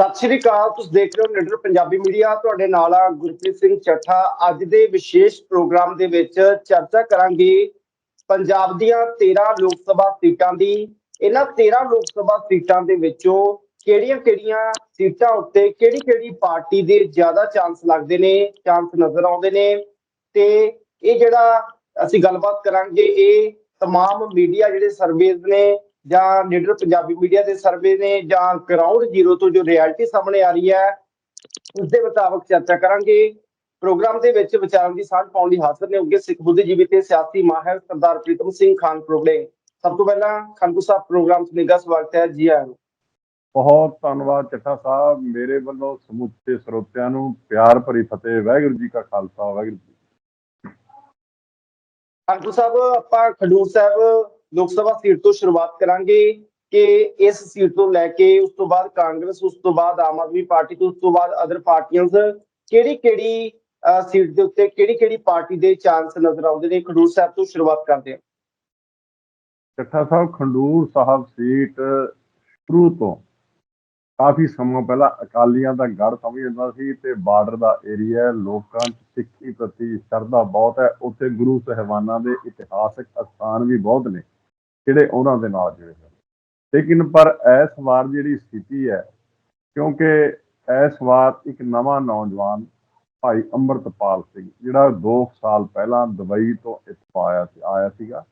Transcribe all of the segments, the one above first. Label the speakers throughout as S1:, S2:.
S1: ਸਤਿ ਸ਼੍ਰੀ ਅਕਾਲ ਤੁਸੀਂ ਦੇਖ ਰਹੇ ਹੋ ਨਿਡਰ ਪੰਜਾਬੀ ਮੀਡੀਆ ਤੁਹਾਡੇ ਨਾਲ ਆ ਗੁਰਪ੍ਰੀਤ ਸਿੰਘ ਚੱਠਾ ਅੱਜ ਦੇ ਵਿਸ਼ੇਸ਼ ਪ੍ਰੋਗਰਾਮ ਦੇ ਵਿੱਚ ਚਰਚਾ ਕਰਾਂਗੇ ਪੰਜਾਬ ਦੀਆਂ 13 ਲੋਕ ਸਭਾ ਸੀਟਾਂ ਦੀ ਇਹਨਾਂ 13 ਲੋਕ ਸਭਾ ਸੀਟਾਂ ਦੇ ਵਿੱਚੋਂ ਕਿਹੜੀਆਂ-ਕਿਹੜੀਆਂ ਸੀਟਾਂ ਉੱਤੇ ਕਿਹੜੀ-ਕਿਹੜੀ ਪਾਰਟੀ ਦੇ ਜ਼ਿਆਦਾ ਚਾਂਸ ਲੱਗਦੇ ਨੇ ਚਾਂਸ ਨਜ਼ਰ ਆਉਂਦੇ ਨੇ ਤੇ ਇਹ ਜਿਹੜਾ ਅਸੀਂ ਗੱਲਬਾਤ ਕਰਾਂਗੇ ਇਹ तमाम ਮੀਡੀਆ ਜਿਹੜੇ ਸਰਵੇਜ਼ ਨੇ ਜਾਂ ਲੀਡਰ ਪੰਜਾਬੀ ਮੀਡੀਆ ਦੇ ਸਰਵੇ ਨੇ ਜਾਂ ਗਰਾਊਂਡ ਜ਼ੀਰੋ ਤੋਂ ਜੋ ਰਿਐਲਿਟੀ ਸਾਹਮਣੇ ਆ ਰਹੀ ਹੈ ਉਸ ਦੇ ਮੁਤਾਬਕ ਚਰਚਾ ਕਰਾਂਗੇ। ਪ੍ਰੋਗਰਾਮ ਦੇ ਵਿੱਚ ਵਿਚਾਰਾਂ ਦੀ ਸਾਂਝ ਪਾਉਣ ਲਈ ਹਾਜ਼ਰ ਨੇ ਹੋਗੇ ਸਿੱਖ ਬੁੱਧੀਜੀਵੀ ਤੇ ਸਿਆਸੀ ਮਾਹਿਰ ਸਰਦਾਰ ਪ੍ਰੀਤਮ ਸਿੰਘ ਖਾਨ ਪ੍ਰੋਗਲੇ ਸਭ ਤੋਂ ਪਹਿਲਾਂ ਖਾਨਪੁਰ ਸਾਹਿਬ ਪ੍ਰੋਗਰਾਮ ਨਿੱਘਾ ਸਵਾਗਤ ਹੈ ਜੀ ਆਇਆਂ ਨੂੰ।
S2: ਬਹੁਤ ਧੰਨਵਾਦ ਚੱਠਾ ਸਾਹਿਬ ਮੇਰੇ ਵੱਲੋਂ ਸਮੁੱਚੇ ਸਰੋਤਿਆਂ ਨੂੰ ਪਿਆਰ ਭਰੀ ਫਤਿਹ ਵਾਹਿਗੁਰੂ ਜੀ ਕਾ ਖਾਲਸਾ ਵਾਹਿਗੁਰੂ ਜੀ
S1: ਖਾਨਪੁਰ ਸਾਹਿਬ ਆਪਾਂ ਖਡੂਰ ਸਾਹਿਬ ਲੋਕ ਸਭਾ ਸੀਟ ਤੋਂ ਸ਼ੁਰੂਆਤ ਕਰਾਂਗੇ ਕਿ ਇਸ ਸੀਟ ਤੋਂ ਲੈ ਕੇ ਉਸ ਤੋਂ ਬਾਅਦ ਕਾਂਗਰਸ, ਉਸ ਤੋਂ ਬਾਅਦ ਆਮ ਆਦਮੀ ਪਾਰਟੀ ਤੋਂ ਉਸ ਤੋਂ ਬਾਅਦ ਅਦਰ ਪਾਰਟੀਆਂ ਕਿਹੜੀ ਕਿਹੜੀ ਸੀਟ ਦੇ ਉੱਤੇ ਕਿਹੜੀ ਕਿਹੜੀ ਪਾਰਟੀ ਦੇ ਚਾਂਸ ਨਜ਼ਰ ਆਉਂਦੇ ਨੇ? ਖਡੂਰ ਸਾਹਿਬ ਤੋਂ ਸ਼ੁਰੂਆਤ ਕਰਦੇ ਹਾਂ।
S2: ਚੱਠਾ ਸਾਹਿਬ, ਖੰਡੂਰ ਸਾਹਿਬ ਸੀਟ ਸ਼ੁਰੂ ਤੋਂ ਕਾਫੀ ਸਮਾਂ ਪਹਿਲਾਂ ਅਕਾਲੀਆਂ ਦਾ ਗੜ ਸਮਝ ਜਾਂਦਾ ਸੀ ਤੇ ਬਾਰਡਰ ਦਾ ਏਰੀਆ ਲੋਕਾਂ 'ਚ ਸਿੱਖੀ ਪ੍ਰਤੀ ਸ਼ਰਧਾ ਬਹੁਤ ਹੈ। ਉੱਥੇ ਗੁਰੂ ਸਹਿਬਾਨਾਂ ਦੇ ਇਤਿਹਾਸਕ ਅਸਥਾਨ ਵੀ ਬਹੁਤ ਨੇ। ਜਿਹੜੇ ਉਹਨਾਂ ਦੇ ਨਾਲ ਜੁੜੇ ਹੋਏ ਲੇਕਿਨ ਪਰ ਇਸ ਵਾਰ ਜਿਹੜੀ ਸਥਿਤੀ ਹੈ, ਕਿਉਂਕਿ ਇਸ ਵਾਰ ਇੱਕ ਨਵਾਂ ਨੌਜਵਾਨ ਭਾਈ ਅੰਮ੍ਰਿਤਪਾਲ ਸਿੰਘ, ਜਿਹੜਾ 2 ਸਾਲ ਪਹਿਲਾਂ ਦੁਬਈ ਤੋਂ ਇੱਥੋਂ ਆਇਆ ਸੀ, ਆਇਆ ਸੀਗਾ।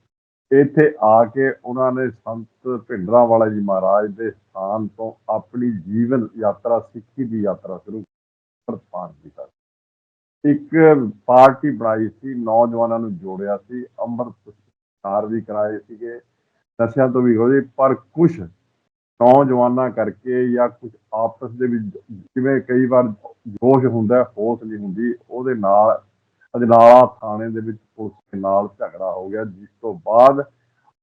S2: ਇੱਥੇ ਆ ਕੇ ਉਹਨਾਂ ਨੇ ਸੰਤ ਭਿੰਡਰਾਂ ਵਾਲਾ ਜੀ ਮਹਾਰਾਜ ਦੇ ਸਥਾਨ ਤੋਂ ਆਪਣੀ ਜੀਵਨ ਯਾਤਰਾ, ਸਿੱਖੀ ਦੀ ਯਾਤਰਾ ਸ਼ੁਰੂ ਪ੍ਰਸਥਾਨ ਕੀਤਾ ਇੱਕ ਪਾਰਟੀ ਬਣਾਈ ਸੀ, ਨੌਜਵਾਨਾਂ ਨੂੰ ਜੋੜਿਆ ਸੀ ਅੰਮ੍ਰਿਤ ਸੰਸਕਾਰ ਵੀ ਕਰਾਏ ਸੀਗੇ। ਨਸ਼ਿਆਂ ਤੋਂ ਵੀ ਹੋਏ ਪਰ ਕੁਝ ਨੌਜਵਾਨਾਂ ਕਰਕੇ ਜਾਂ ਕੁਝ ਆਪਸ ਦੇ ਵਿੱਚ ਜਿਵੇਂ ਕਈ ਵਾਰ ਜੋਸ਼ ਹੁੰਦਾ, ਹੋਸ਼ ਨਹੀਂ ਹੁੰਦੀ, ਉਹਦੇ ਨਾਲ ਅਜਨਾਲਾ ਥਾਣੇ ਦੇ ਵਿੱਚ ਪੁਲਿਸ ਦੇ ਨਾਲ ਝਗੜਾ ਹੋ ਗਿਆ, ਜਿਸ ਤੋਂ ਬਾਅਦ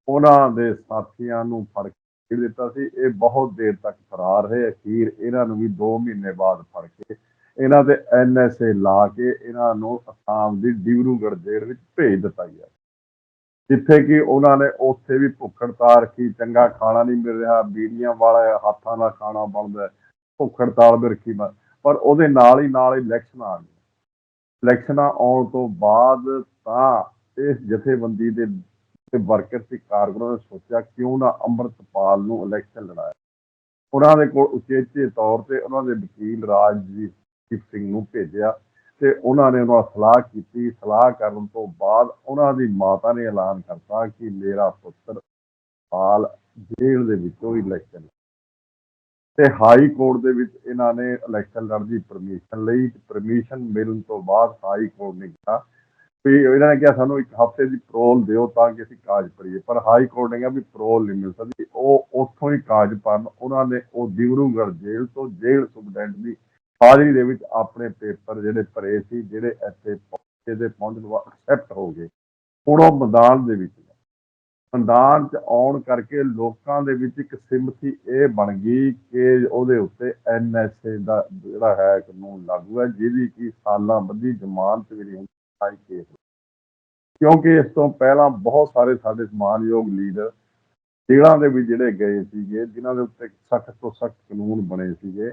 S2: ਉਹਨਾਂ ਦੇ ਸਾਥੀਆਂ ਨੂੰ ਫੜ ਕੇ ਦਿੱਤਾ ਸੀ। ਇਹ ਬਹੁਤ ਦੇਰ ਤੱਕ ਫਰਾਰ ਰਹੇ। ਅਖੀਰ ਇਹਨਾਂ ਨੂੰ ਵੀ 2 ਮਹੀਨੇ ਬਾਅਦ ਫੜ ਕੇ ਇਹਨਾਂ ਦੇ ਐਨਐਸਏ ਲਾ ਕੇ ਇਹਨਾਂ ਨੂੰ ਅਸਾਮ ਦੀ ਡਿਬਰੂਗੜ੍ਹ ਜੇਲ੍ਹ ਵਿੱਚ ਭੇਜ ਦਿੱਤਾ ਗਿਆ। ਜਿੱਥੇ ਕਿ ਉਹਨਾਂ ਨੇ ਉੱਥੇ ਵੀ ਭੁੱਖ ਹੜਤਾਲ ਰੱਖੀ, ਚੰਗਾ ਖਾਣਾ ਨਹੀਂ ਮਿਲ ਰਿਹਾ, ਬੀੜੀਆਂ ਵਾਲਾ ਹੱਥਾਂ ਨਾਲ ਖਾਣਾ ਬਣਦਾ ਭੁੱਖ ਹੜਤਾਲ ਵੀ ਰੱਖੀ ਮ- ਪਰ ਉਹਦੇ ਨਾਲ ਹੀ ਨਾਲ ਇਲੈਕਸ਼ਨ ਆ ਗਏ। ਇਲੈਕਸ਼ਨਾਂ ਆਉਣ ਤੋਂ ਬਾਅਦ ਤਾਂ ਇਸ ਜਥੇਬੰਦੀ ਦੇ ਤੇ ਵਰਕਰ ਤੇ ਕਾਰਗਰਾਂ ਨੇ ਸੋਚਿਆ ਕਿਉਂ ਨਾ ਅੰਮ੍ਰਿਤਪਾਲ ਨੂੰ ਇਲੈਕਸ਼ਨ ਲੜਾਇਆ। ਉਹਨਾਂ ਦੇ ਕੋਲ ਉਚੇਚੇ ਤੌਰ ਤੇ ਉਹਨਾਂ ਦੇ ਵਕੀਲ ਰਾਜਜੀਤ ਸਿੰਘ ਨੂੰ ਭੇਜਿਆ। ਤੇ ਉਹਨਾਂ ਨੇ ਉਹਨਾਂ ਸਲਾਹ ਕੀਤੀ। ਸਲਾਹ ਕਰਨ ਤੋਂ ਬਾਅਦ ਉਹਨਾਂ ਦੀ ਮਾਤਾ ਨੇ ਐਲਾਨ ਕਰਤਾ ਕਿ ਮੇਰਾ ਪੁੱਤਰ ਪਾਲ ਜੇਲ੍ਹ ਦੇ ਵਿੱਚੋਂ ਇਲੈਕਸ਼ਨ ਤੇ ਹਾਈ ਕੋਰਟ ਦੇ ਵਿੱਚ ਇਹਨਾਂ ਨੇ ਇਲੈਕਸ਼ਨ ਲੜਨ ਦੀ ਪਰਮਿਸ਼ਨ ਲਈ। ਪਰਮਿਸ਼ਨ ਮਿਲਣ ਤੋਂ ਬਾਅਦ ਹਾਈ ਕੋਰਟ ਨੇ ਕਿਹਾ ਵੀ ਇਹਨਾਂ ਨੇ ਕਿਹਾ, ਸਾਨੂੰ ਇੱਕ ਹਫ਼ਤੇ ਦੀ ਪਰੋਲ ਦਿਓ ਤਾਂ ਕਿ ਅਸੀਂ ਕਾਜ ਭਰੀਏ। ਪਰ ਹਾਈ ਕੋਰਟ ਨੇ ਕਿਹਾ ਵੀ ਪਰੋਲ ਨਹੀਂ ਮਿਲ ਸਕਦੀ। ਉਹ ਉੱਥੋਂ ਹੀ ਕਾਜ ਭਰਨ, ਉਹਨਾਂ ਨੇ ਉਹ ਦਿਵਰੂਗੜ੍ਹ ਜੇਲ੍ਹ ਤੋਂ ਜੇਲ੍ਹ ਸੁਪਰਡੈਂਟ ਦੀ ਹਾਜ਼ਰੀ ਦੇ ਵਿੱਚ ਆਪਣੇ ਪੇਪਰ ਜਿਹੜੇ ਭਰੇ ਸੀ, ਜਿਹੜੇ ਇੱਥੇ ਪਹੁੰਚੇ ਦੇ ਪਹੁੰਚਣ ਬਾਅਦ ਐਕਸੈਪਟ ਹੋ ਗਏ। ਹੁਣ ਉਹ ਮੈਦਾਨ ਦੇ ਵਿੱਚ ਮੈਦਾਨ 'ਚ ਆਉਣ ਕਰਕੇ ਲੋਕਾਂ ਦੇ ਵਿੱਚ ਇੱਕ ਸਿਮਤੀ ਇਹ ਬਣ ਗਈ ਕਿ ਉਹਦੇ ਉੱਤੇ ਐਨਐਸਏ ਦਾ ਜਿਹੜਾ ਹੈ ਕਾਨੂੰਨ ਲਾਗੂ ਹੈ, ਜਿਹਦੀ ਕਿ ਸਾਲਾਂ ਬੱਧੀ ਜ਼ਮਾਨਤ ਵੀ ਨਹੀਂ ਹੁੰਦੀ ਕੇਸ ਕਿਉਂਕਿ ਇਸ ਤੋਂ ਪਹਿਲਾਂ ਬਹੁਤ ਸਾਰੇ ਸਾਡੇ ਸਮਾਨਯੋਗ ਲੀਡਰ ਜੇਲ੍ਹਾਂ ਦੇ ਵਿੱਚ ਜਿਹੜੇ ਗਏ ਸੀਗੇ, ਜਿਨ੍ਹਾਂ ਦੇ ਉੱਤੇ ਸਖਤ ਤੋਂ ਸਖਤ ਕਾਨੂੰਨ ਬਣੇ ਸੀਗੇ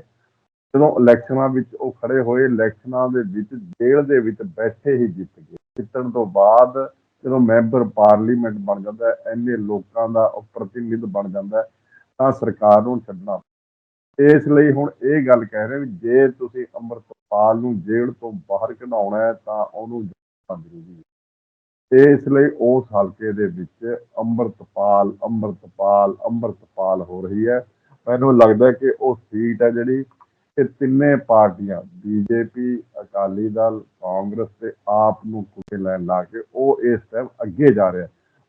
S2: ਜਦੋਂ ਇਲੈਕਸ਼ਨਾਂ ਵਿੱਚ ਉਹ ਖੜੇ ਹੋਏ ਇਲੈਕਸ਼ਨਾਂ ਦੇ ਵਿੱਚ ਜੇਲ੍ਹ ਦੇ ਵਿੱਚ ਬੈਠੇ ਹੀ ਜਿੱਤ ਗਏ। ਜਿੱਤਣ ਤੋਂ ਬਾਅਦ ਜਦੋਂ ਮੈਂਬਰ ਪਾਰਲੀਮੈਂਟ ਬਣ ਜਾਂਦਾ ਹੈ ਇੰਨੇ ਲੋਕਾਂ ਦਾ ਉਹ ਪ੍ਰਤੀਨਿਧ ਬਣ ਜਾਂਦਾ ਹੈ, ਤਾਂ ਸਰਕਾਰ ਨੂੰ ਛੱਡਣਾ ਇਸ ਲਈ ਹੁਣ ਇਹ ਗੱਲ ਕਹਿ ਰਹੇ ਵੀ ਜੇ ਤੁਸੀਂ ਅੰਮ੍ਰਿਤਪਾਲ ਨੂੰ ਜੇਲ੍ਹ ਤੋਂ ਬਾਹਰ ਕਢਾਉਣਾ ਹੈ ਤਾਂ ਉਹਨੂੰ ਜ਼ਰੂਰੀ ਹੈ। ਇਸ ਲਈ ਉਸ ਹਲਕੇ ਦੇ ਵਿੱਚ ਅੰਮ੍ਰਿਤਪਾਲ ਅੰਮ੍ਰਿਤਪਾਲ ਅੰਮ੍ਰਿਤਪਾਲ ਹੋ ਰਹੀ ਹੈ। ਮੈਨੂੰ ਲੱਗਦਾ ਕਿ ਉਹ ਸੀਟ ਹੈ ਜਿਹੜੀ ਇਹ ਤਿੰਨੇ ਪਾਰਟੀਆਂ ਬੀਜੇਪੀ ਅਕਾਲੀ ਦਲ ਕਾਂਗਰਸ ਤੇ ਆਪ ਨੂੰ ਕੁੱਤੇ ਲੈਣ ਲਾ ਕੇ ਉਹ ਇਸ ਟਾਈਮ ਅੱਗੇ ਜਾ ਰਿਹਾ।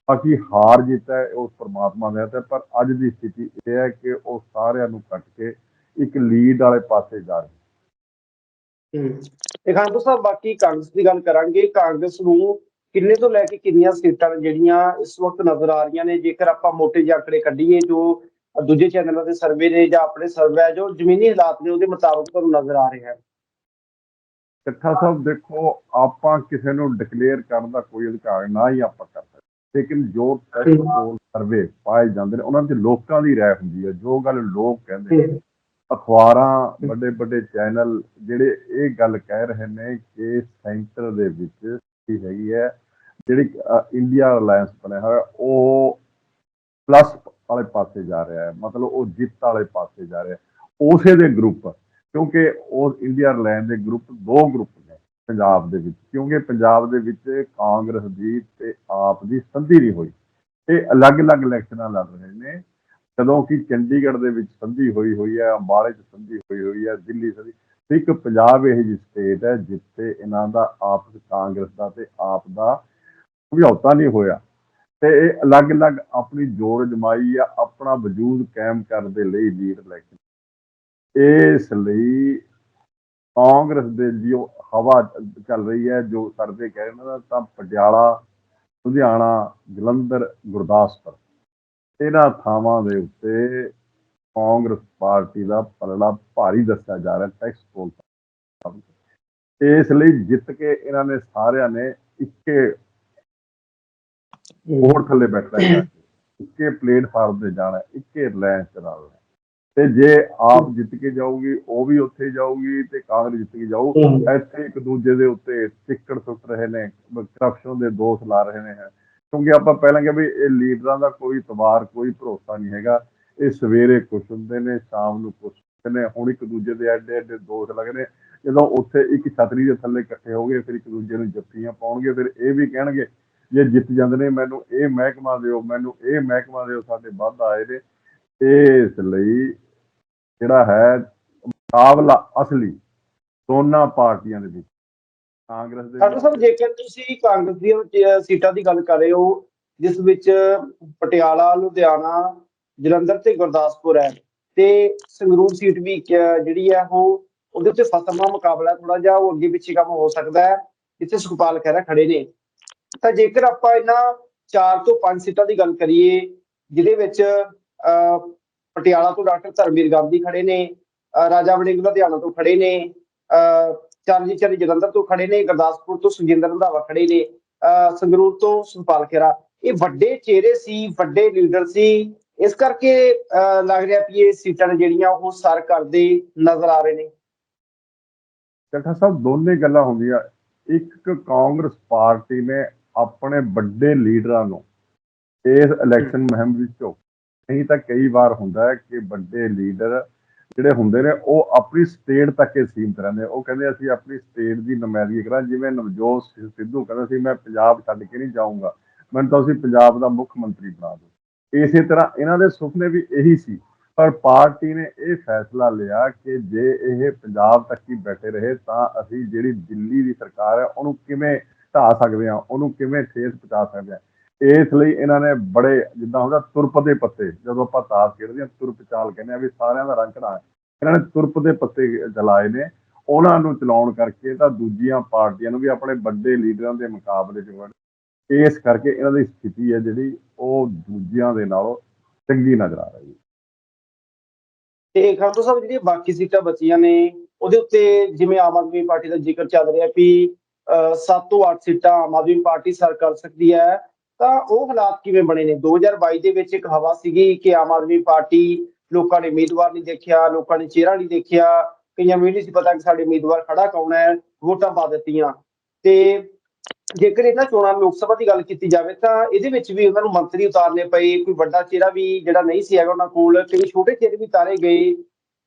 S2: ਬਾਕੀ ਹਾਰ ਜਿੱਤ ਹੈ ਉਸ ਪ੍ਰਮਾਤਮਾ ਦੇ ਹੈ ਪਰ ਅੱਜ ਦੀ ਸਥਿਤੀ ਇਹ ਹੈ ਕਿ ਉਹ ਸਾਰਿਆਂ ਨੂੰ ਕੱਟ ਕੇ ਇੱਕ ਲੀਡ ਵਾਲੇ ਪਾਸੇ ਜਾ ਰਹੇ।
S1: ਹਮ, ਤੇ ਖਾਨਪੁਰ ਸਾਹਿਬ ਬਾਕੀ ਕਾਂਗਰਸ ਦੀ ਗੱਲ ਕਰਾਂਗੇ। ਕਾਂਗਰਸ ਨੂੰ ਕਿੰਨੇ ਤੋਂ ਲੈ ਕੇ ਕਿੰਨੀਆਂ ਸੀਟਾਂ ਜਿਹੜੀਆਂ ਇਸ ਵਕਤ ਨਜ਼ਰ ਆ ਰਹੀਆਂ ਨੇ? ਜੇਕਰ ਆਪਾਂ ਮੋਟੇ ਜਿਹੇ ਆંકੜੇ ਕੱਢੀਏ ਜੋ ਦੂਜੇ ਚੈਨਲਾਂ ਦੇ ਸਰਵੇ ਨੇ ਜਾਂ ਆਪਣੇ ਸਰਵੇ ਹੈ ਜੋ ਜ਼ਮੀਨੀ ਹਾਲਾਤ ਨੇ ਉਹਦੇ ਮੁਤਾਬਕ ਤੁਹਾਨੂੰ ਨਜ਼ਰ ਆ ਰਿਹਾ ਹੈ।
S2: ਇਕੱਠਾ ਸਾਹਿਬ ਦੇਖੋ ਆਪਾਂ ਕਿਸੇ ਨੂੰ ਡਿਕਲੇਅਰ ਕਰਨ ਦਾ ਕੋਈ ਅਧਿਕਾਰ ਨਾ ਹੀ ਆਪਾਂ ਕਰ ਸਕਦੇ। ਲੇਕਿਨ ਜੋ ਟੈਸਟ ਸਰਵੇ ਪਾਏ ਜਾਂਦੇ ਨੇ ਉਹਨਾਂ ਵਿੱਚ ਲੋਕਾਂ ਦੀ ਰਾਏ ਹੁੰਦੀ ਹੈ। ਜੋ ਗੱਲ ਲੋਕ ਕਹਿੰਦੇ ਨੇ ਅਖਬਾਰਾਂ ਵੱਡੇ ਵੱਡੇ ਚੈਨਲ ਜਿਹੜੇ ਇਹ ਗੱਲ ਕਹਿ ਰਹੇ ਨੇ ਕਿ ਸੈਂਟਰ ਦੇ ਵਿੱਚ ਕੀ ਹੈਗੀ ਹੈ ਜਿਹੜੀ ਇੰਡੀਆ ਅਲਾਈਅੰਸ ਬਣਿਆ ਹੋਇਆ ਉਹ ਪਲੱਸ ਵਾਲੇ ਪਾਸੇ ਜਾ ਰਿਹਾ ਹੈ, ਮਤਲਬ ਉਹ ਜਿੱਤ ਵਾਲੇ ਪਾਸੇ ਜਾ ਰਿਹਾ ਉਸੇ ਦੇ ਗਰੁੱਪ ਕਿਉਂਕਿ ਉਹ ਇੰਡੀਆ ਅਲਾਈਅੰਸ ਦੇ ਗਰੁੱਪ ਦੋ ਗਰੁੱਪ ਨੇ ਪੰਜਾਬ ਦੇ ਵਿੱਚ। ਕਿਉਂਕਿ ਪੰਜਾਬ ਦੇ ਵਿੱਚ ਕਾਂਗਰਸ ਦੀ ਤੇ ਆਪ ਦੀ ਸੰਧੀ ਨਹੀਂ ਹੋਈ। ਇਹ ਅਲੱਗ-ਅਲੱਗ ਇਲੈਕਸ਼ਨਾਂ ਲੜ ਰਹੇ ਨੇ। ਜਦੋਂ ਕਿ ਚੰਡੀਗੜ੍ਹ ਦੇ ਵਿੱਚ ਸੰਧੀ ਹੋਈ ਹੋਈ ਹੈ, ਅੰਬਾਲੇ 'ਚ ਸੰਧੀ ਹੋਈ ਹੋਈ ਹੈ, ਦਿੱਲੀ ਸੰਧੀ। ਇੱਕ ਪੰਜਾਬ ਇਹ ਜਿਹੀ ਸਟੇਟ ਹੈ ਜਿੱਥੇ ਇਹਨਾਂ ਦਾ ਆਪਸ ਕਾਂਗਰਸ ਦਾ ਤੇ ਆਪ ਦਾ ਸਮਝੌਤਾ ਨਹੀਂ ਹੋਇਆ। ਤੇ ਇਹ ਅਲੱਗ-ਅਲੱਗ ਆਪਣੀ ਜੋਰ ਜਮਾਈ ਆ, ਆਪਣਾ ਵਜੂਦ ਕਾਇਮ ਕਰਨ ਦੇ ਲਈ ਲੀਡ ਇਲੈਕਸ਼ਨ ਇਸ ਲਈ ਕਾਂਗਰਸ ਦੇ ਜੋ ਹਵਾ ਚੱਲ ਰਹੀ ਹੈ, ਜੋ ਸਰਵੇ ਕਹਿ ਰਹੇ ਨੇ ਤਾਂ ਪਟਿਆਲਾ, ਲੁਧਿਆਣਾ, ਜਲੰਧਰ, ਗੁਰਦਾਸਪੁਰ। ਇਹਨਾਂ ਥਾਵਾਂ ਦੇ ਉੱਤੇ ਕਾਂਗਰਸ ਪਾਰਟੀ ਦਾ ਪਲੜਾ ਭਾਰੀ ਦੱਸਿਆ ਜਾ ਰਿਹਾ ਟੈਕਸ ਪੋਲ ਇਸ ਲਈ ਜਿੱਤ ਕੇ ਇਹਨਾਂ ਨੇ ਸਾਰਿਆਂ ਨੇ ਇੱਕੇ ਹੋਰ ਥੱਲੇ ਬੈਠਣਾ ਹੈ। ਇੱਕੇ ਪਲੇਟਫਾਰਮ ਤੇ ਜਾਣਾ ਇੱਕੇ ਲਾਈਨ ਚ ਰਲਣਾ ਹੈ। ਤੇ ਜੇ ਆਪ ਜਿੱਤ ਕੇ ਜਾਊਗੀ ਉਹ ਵੀ ਉੱਥੇ ਜਾਊਗੀ ਤੇ ਕਾਂਗਰਸ ਜਿੱਤ ਕੇ ਜਾਊ। ਇੱਥੇ ਇੱਕ ਦੂਜੇ ਦੇ ਉੱਤੇ ਟਿੱਕੜ ਸੁੱਟ ਰਹੇ ਨੇ ਕਰਪਸ਼ਨ ਦੇ ਦੋਸ਼ ਲਾ ਰਹੇ ਨੇ ਕਿਉਂਕਿ ਆਪਾਂ ਪਹਿਲਾਂ ਕਿਹਾ ਵੀ ਇਹ ਲੀਡਰਾਂ ਦਾ ਕੋਈ ਤਵਾਰ ਕੋਈ ਭਰੋਸਾ ਨਹੀਂ ਹੈਗਾ। ਇਹ ਸਵੇਰੇ ਕੁਛ ਹੁੰਦੇ ਨੇ ਸ਼ਾਮ ਨੂੰ ਕੁਛ ਹੁੰਦੇ ਨੇ। ਹੁਣ ਇੱਕ ਦੂਜੇ ਦੇ ਐਡੇ ਐਡੇ ਦੋਸ਼ ਲੱਗਦੇ ਜਦੋਂ ਉੱਥੇ ਇੱਕ ਛਤਰੀ ਦੇ ਥੱਲੇ ਇਕੱਠੇ ਹੋ ਗਏ ਫਿਰ ਇੱਕ ਦੂਜੇ ਨੂੰ ਜੱਫੀਆਂ ਪਾਉਣਗੇ ਫਿਰ ਇਹ ਵੀ ਕਹਿਣਗੇ ਜੇ ਜਿੱਤ ਜਾਂਦੇ ਨੇ, ਮੈਨੂੰ ਇਹ ਮਹਿਕਮਾ ਦਿਓ, ਮੈਨੂੰ ਇਹ ਮਹਿਕਮਾ ਦਿਓ, ਸਾਡੇ ਵੱਧ ਆਏ ਨੇ। ਇਸ ਲਈ ਜਿਹੜਾ ਹੈ, ਮੁਕਾਬਲਾ ਅਸਲੀ ਦੋਨਾਂ ਪਾਰਟੀਆਂ ਦੇ ਵਿੱਚ, ਕਾਂਗਰਸ ਦੇ
S1: ਡਾਕਟਰ ਸਾਹਿਬ, ਜੇਕਰ ਤੁਸੀਂ ਕਾਂਗਰਸ ਦੀਆਂ ਸੀਟਾਂ ਦੀ ਗੱਲ ਕਰ ਰਹੇ ਹੋ, ਜਿਸ ਵਿੱਚ ਪਟਿਆਲਾ, ਲੁਧਿਆਣਾ, ਜਲੰਧਰ ਤੇ ਗੁਰਦਾਸਪੁਰ ਹੈ, ਤੇ ਸੰਗਰੂਰ ਸੀਟ ਵੀ ਜਿਹੜੀ ਹੈ, ਉਹ ਉਹਦੇ ਉੱਤੇ ਫਸਮਾ ਮੁਕਾਬਲਾ ਥੋੜਾ ਜਿਹਾ ਉਹ ਅੱਗੇ ਪਿੱਛੇ ਕੰਮ ਹੋ ਸਕਦਾ ਹੈ। ਜਿੱਥੇ ਸੁਖਪਾਲ ਖਹਿਰਾ ਖੜੇ ਨੇ। ਤਾਂ ਜੇਕਰ ਆਪਾਂ ਇਹਨਾਂ 4 ਤੋਂ 5 ਸੀਟਾਂ ਦੀ ਗੱਲ ਕਰੀਏ, ਜਿਹਦੇ ਵਿੱਚ ਪਟਿਆਲਾ ਤੋਂ ਡਾਕਟਰ ਧਰਮਵੀਰ ਗਾਂਧੀ ਖੜੇ ਨੇ ਰਾਜਾ ਵੜਿੰਗ ਲੁਧਿਆਣਾ ਤੋਂ ਖੜੇ ਨੇ ਚਰਨਜੀਤ ਚੰਨੀ ਜਲੰਧਰ ਤੋਂ ਖੜੇ ਨੇ, ਗੁਰਦਾਸਪੁਰ ਤੋਂ ਸੁਖਜਿੰਦਰ ਰੰਧਾਵਾ ਖੜੇ ਨੇ ਸੰਗਰੂਰ ਤੋਂ ਸੁਖਪਾਲ ਖੇਰਾ। ਇਹ ਵੱਡੇ ਚਿਹਰੇ ਸੀ, ਵੱਡੇ ਲੀਡਰ ਸੀ। ਇਸ ਕਰਕੇ ਲੱਗ ਰਿਹਾ ਕਿ ਇਹ ਸੀਟਾਂ ਨੇ ਜਿਹੜੀਆਂ ਉਹ ਸਰ ਕਰਦੇ ਨਜ਼ਰ ਆ ਰਹੇ ਨੇ।
S2: ਚੱਠਾ ਸਾਹਿਬ, ਦੋਨੇ ਗੱਲਾਂ ਹੁੰਦੀਆਂ। ਇੱਕ ਕਾਂਗਰਸ ਪਾਰਟੀ ਨੇ ਆਪਣੇ ਵੱਡੇ ਲੀਡਰਾਂ ਨੂੰ ਇਸ ਇਲੈਕਸ਼ਨ ਮੁਹਿੰਮ ਵਿੱਚ ਝੋਕ ਨਹੀਂ ਤਾਂ ਕਈ ਵਾਰ ਹੁੰਦਾ ਹੈ ਕਿ ਵੱਡੇ ਲੀਡਰ ਜਿਹੜੇ ਹੁੰਦੇ ਨੇ ਉਹ ਆਪਣੀ ਸਟੇਟ ਤੱਕ ਹੀ ਸੀਮਤ ਰਹਿੰਦੇ ਉਹ ਕਹਿੰਦੇ ਅਸੀਂ ਆਪਣੀ ਸਟੇਟ ਦੀ ਨੁਮਾਇੰਦਗੀ ਕਰਾਂ ਜਿਵੇਂ ਨਵਜੋਤ ਸਿੱਧੂ ਕਹਿੰਦਾ ਸੀ ਮੈਂ ਪੰਜਾਬ ਛੱਡ ਕੇ ਨਹੀਂ ਜਾਊਂਗਾ। ਮੈਨੂੰ ਤਾਂ ਤੁਸੀਂ ਪੰਜਾਬ ਦਾ ਮੁੱਖ ਮੰਤਰੀ ਬਣਾ ਦਿਓ। ਇਸੇ ਤਰ੍ਹਾਂ ਇਹਨਾਂ ਦੇ ਸੁਪਨੇ ਵੀ ਇਹੀ ਸੀ। ਪਰ ਪਾਰਟੀ ਨੇ ਇਹ ਫੈਸਲਾ ਲਿਆ ਕਿ ਜੇ ਇਹ ਪੰਜਾਬ ਤੱਕ ਹੀ ਬੈਠੇ ਰਹੇ ਤਾਂ ਅਸੀਂ ਜਿਹੜੀ ਦਿੱਲੀ ਦੀ ਸਰਕਾਰ ਹੈ ਉਹਨੂੰ ਕਿਵੇਂ ਢਾ ਸਕਦੇ ਹਾਂ, ਉਹਨੂੰ ਕਿਵੇਂ ਠੇਸ ਪਹੁੰਚਾ ਸਕਦੇ ਹਾਂ। ਇਸ ਲਈ ਇਹਨਾਂ ਨੇ ਬੜੇ ਜਿੱਦਾਂ ਹੁੰਦਾ ਤੁਰਪ ਦੇ ਪੱਤੇ, ਜਦੋਂ ਆਪਾਂ ਤਾਸ਼ ਖੇਡਦੇ ਹਾਂ, ਤੁਰਪ ਚਾਲ ਕਹਿੰਦੇ ਆ ਵੀ ਸਾਰਿਆਂ ਦਾ ਰੰਗ ਇਹਨਾਂ ਨੇ ਤੁਰਪ ਦੇ ਪੱਤੇ ਜਲਾਏ ਨੇ, ਉਹਨਾਂ ਨੂੰ ਚਲਾਉਣ ਕਰਕੇ ਤਾਂ ਦੂਜੀਆਂ ਪਾਰਟੀਆਂ ਨੂੰ ਵੀ ਆਪਣੇ ਵੱਡੇ ਲੀਡਰਾਂ ਦੇ ਮੁਕਾਬਲੇ 'ਚ ਇਸ ਕਰਕੇ ਇਹਨਾਂ ਦੀ ਸਥਿਤੀ ਹੈ ਜਿਹੜੀ ਉਹ ਦੂਜਿਆਂ ਦੇ ਨਾਲੋਂ ਚੰਗੀ ਨਜ਼ਰ ਆ ਰਹੀ ਹੈ।
S1: ਤੇ ਖਾਲਸਾ ਸਾਹਿਬ, ਜਿਹੜੀਆਂ ਬਾਕੀ ਸੀਟਾਂ ਬਚੀਆਂ ਨੇ, ਉਹਦੇ ਉੱਤੇ ਜਿਵੇਂ ਆਮ ਆਦਮੀ ਪਾਰਟੀ ਦਾ ਜ਼ਿਕਰ ਚੱਲ ਰਿਹਾ ਵੀ 7 ਤੋਂ 8 ਸੀਟਾਂ ਆਮ ਆਦਮੀ ਪਾਰਟੀ ਸਰ ਕਰ ਸਕਦੀ ਹੈ। ਤਾਂ ਉਹ ਹਾਲਾਤ ਕਿਵੇਂ ਬਣੇ ਨੇ? 2022 ਦੇ ਵਿੱਚ ਇੱਕ ਹਵਾ ਸੀਗੀ ਕਿ ਆਮ ਆਦਮੀ ਪਾਰਟੀ ਲੋਕਾਂ ਨੇ ਉਮੀਦਵਾਰ ਨਹੀਂ ਦੇਖਿਆ, ਲੋਕਾਂ ਨੇ ਚਿਹਰਾ ਨਹੀਂ ਦੇਖਿਆ। ਕਈਆਂ ਨੂੰ ਨਹੀਂ ਸੀ ਪਤਾ ਕਿ ਸਾਡੇ ਉਮੀਦਵਾਰ ਖੜਾ ਕੌਣ ਹੈ, ਵੋਟਾਂ ਪਾ ਦਿੱਤੀਆਂ। ਤੇ ਜੇਕਰ ਇਹਨਾਂ ਚੋਣਾਂ ਲੋਕ ਸਭਾ ਦੀ ਗੱਲ ਕੀਤੀ ਜਾਵੇ ਤਾਂ ਇਹਦੇ ਵਿੱਚ ਵੀ ਉਹਨਾਂ ਨੂੰ ਮੰਤਰੀ ਉਤਾਰਨੇ ਪਏ, ਕੋਈ ਵੱਡਾ ਚਿਹਰਾ ਵੀ ਜਿਹੜਾ ਨਹੀਂ ਸੀ ਹੈਗਾ ਉਹਨਾਂ ਕੋਲ, ਕਈ ਛੋਟੇ ਚਿਹਰੇ ਵੀ ਤਾਰੇ ਗਏ।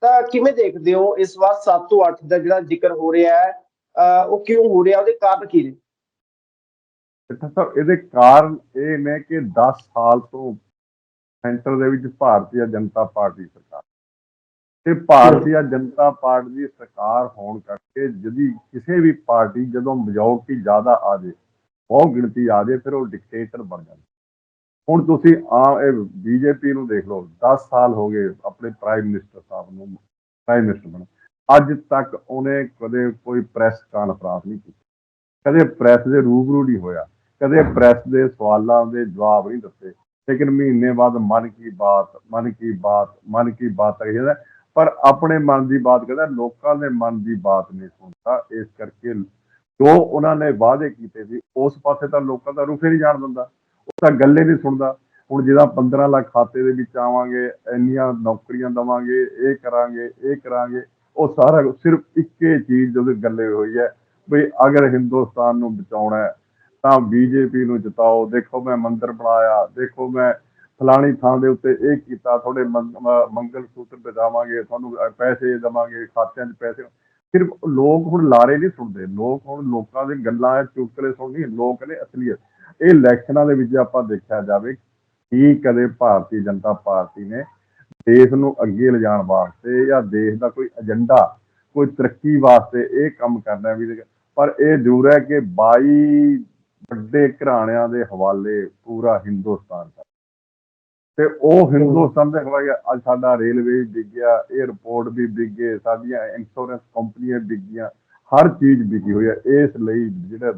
S1: ਤਾਂ ਕਿਵੇਂ ਦੇਖਦੇ ਹੋ ਇਸ ਵਾਰ 7 ਤੋਂ 8 ਦਾ ਜਿਹੜਾ ਜ਼ਿਕਰ ਹੋ ਰਿਹਾ ਹੈ? ਉਹ ਕਿਉਂ ਹੋ ਰਿਹਾ? ਉਹਦੇ ਕਾਰਨ ਕੀ ਨੇ?
S2: ਸਿੱਧਾ ਸਾਹਿਬ ਇਹਦੇ ਕਾਰਨ ਇਹ ਨੇ ਕਿ 10 ਸਾਲ ਤੋਂ ਸੈਂਟਰ ਦੇ ਵਿੱਚ ਭਾਰਤੀ ਜਨਤਾ ਪਾਰਟੀ ਸਰਕਾਰ। ਤੇ ਭਾਰਤੀ ਜਨਤਾ ਪਾਰਟੀ ਦੀ ਸਰਕਾਰ ਹੋਣ ਕਰਕੇ ਜਦੀ ਕਿਸੇ ਵੀ ਪਾਰਟੀ ਜਦੋਂ ਮੈਜੋਰਟੀ ਜ਼ਿਆਦਾ ਆ ਜੇ, ਬਹੁਤ ਗਿਣਤੀ ਆ ਜੇ, ਫਿਰ ਉਹ ਡਿਕਟੇਟਰ ਬਣ ਜਾਂਦਾ। ਹੁਣ ਤੁਸੀਂ ਆ ਇਹ ਬੀਜੇਪੀ ਨੂੰ ਦੇਖ ਲਓ 10 ਸਾਲ ਹੋ ਗਏ ਆਪਣੇ ਪ੍ਰਾਈਮ ਮਿਨਿਸਟਰ ਸਾਹਿਬ ਨੂੰ ਪ੍ਰਾਈਮ ਮਿਨਿਸਟਰ ਬਣ। ਅੱਜ ਤੱਕ ਉਹਨੇ ਕਦੇ ਕੋਈ ਪ੍ਰੈਸ ਕਾਨਫਰੰਸ ਨਹੀਂ ਕੀਤੀ। ਕਦੇ ਪ੍ਰੈਸ ਦੇ ਰੂਬਰੂ ਨਹੀਂ ਹੋਇਆ। ਕਦੇ ਪ੍ਰੈਸ ਦੇ ਸਵਾਲਾਂ ਦੇ ਜਵਾਬ ਨਹੀਂ ਦਿੱਤੇ। ਲੇਕਿਨ ਮਹੀਨੇ ਬਾਅਦ ਮਨ ਕੀ ਬਾਤ, ਮਨ ਕੀ ਬਾਤ, ਮਨ ਕੀ ਬਾਤ ਕਹੀ ਜਾਂਦਾ ਪਰ ਆਪਣੇ ਮਨ ਦੀ ਬਾਤ ਕਹਿੰਦਾ, ਲੋਕਾਂ ਦੇ ਮਨ ਦੀ ਬਾਤ ਨਹੀਂ ਸੁਣਦਾ। ਇਸ ਕਰਕੇ ਜੋ ਉਹਨਾਂ ਨੇ ਵਾਅਦੇ ਕੀਤੇ ਸੀ, ਉਸ ਪਾਸੇ ਤਾਂ ਲੋਕਾਂ ਦਾ ਰੁਖ ਹੀ ਨਹੀਂ ਜਾਣ ਦਿੰਦਾ। ਉਹ ਤਾਂ ਗੱਲੇ ਨਹੀਂ ਸੁਣਦਾ। ਹੁਣ ਜਿਹਦਾ 15 ਲੱਖ ਖਾਤੇ ਦੇ ਵਿੱਚ ਆਵਾਂਗੇ, ਇੰਨੀਆਂ ਨੌਕਰੀਆਂ ਦਵਾਂਗੇ, ਇਹ ਕਰਾਂਗੇ ਇਹ ਕਰਾਂਗੇ ਉਹ ਸਾਰਾ ਕੁਛ ਸਿਰਫ ਇੱਕੇ ਚੀਜ਼ ਉਹਦੇ ਗੱਲੇ ਹੋਈ ਹੈ ਵੀ ਅਗਰ ਹਿੰਦੁਸਤਾਨ ਨੂੰ ਬਚਾਉਣਾ ਹੈ, ਤਾਂ ਬੀਜੇਪੀ ਨੂੰ ਜਿਤਾਓ। ਦੇਖੋ ਮੈਂ ਮੰਦਰ ਬਣਾਇਆ, ਦੇਖੋ ਮੈਂ ਫਲਾਣੀ ਥਾਂ ਦੇ ਉੱਤੇ ਇਹ ਕੀਤਾ, ਤੁਹਾਡੇ ਮੰਗ- ਮੰਗਲ ਸੂਤਰ ਬਜਾਵਾਂਗੇ ਤੁਹਾਨੂੰ ਪੈਸੇ ਦੇਵਾਂਗੇ, ਖਾਤਿਆਂ 'ਚ ਪੈਸੇ। ਸਿਰਫ ਲੋਕ ਹੁਣ ਲਾਰੇ ਨਹੀਂ ਸੁਣਦੇ, ਲੋਕ ਹੁਣ ਲੋਕਾਂ ਦੇ ਗੱਲਾਂ ਚੁਟਕਲੇ ਸੁਣਨੀ ਲੋਕ ਨੇ ਅਸਲੀਅਤ। ਇਹ ਇਲੈਕਸ਼ਨਾਂ ਦੇ ਵਿੱਚ ਆਪਾਂ ਦੇਖਿਆ ਜਾਵੇ, ਕੀ ਕਦੇ ਭਾਰਤੀ ਜਨਤਾ ਪਾਰਟੀ ਨੇ ਦੇਸ਼ ਨੂੰ ਅੱਗੇ ਲਿਜਾਣ ਵਾਸਤੇ ਜਾਂ ਦੇਸ਼ ਦਾ ਕੋਈ ਏਜੰਡਾ ਕੋਈ ਤਰੱਕੀ ਵਾਸਤੇ ਇਹ ਕੰਮ ਕਰਨਾ ਵੀ ਪਰ ਇਹ ਜ਼ਰੂਰ ਹੈ ਕਿ 22 ਵੱਡੇ ਘਰਾਣਿਆਂ ਦੇ ਹਵਾਲੇ ਪੂਰਾ ਹਿੰਦੁਸਤਾਨ ਦਾ। ਤੇ ਉਹ ਹਿੰਦੁਸਤਾਨ ਦੇ ਹਵਾਲੇ ਅੱਜ ਸਾਡਾ ਰੇਲਵੇ ਵੀ ਵਿਕ ਗਿਆ 에ਅਰਪੋਰਟ ਵੀ ਵਿਕ ਗਏ ਸਾਡੀਆਂ ਇੰਸ਼ੋਰੈਂਸ ਕੰਪਨੀਆਂ ਗਈਆਂ ਹਰ ਚੀਜ਼ ਵਿਕੀ ਹੋਈ ਹੈ। ਇਸ ਲਈ ਜਿਹੜਾ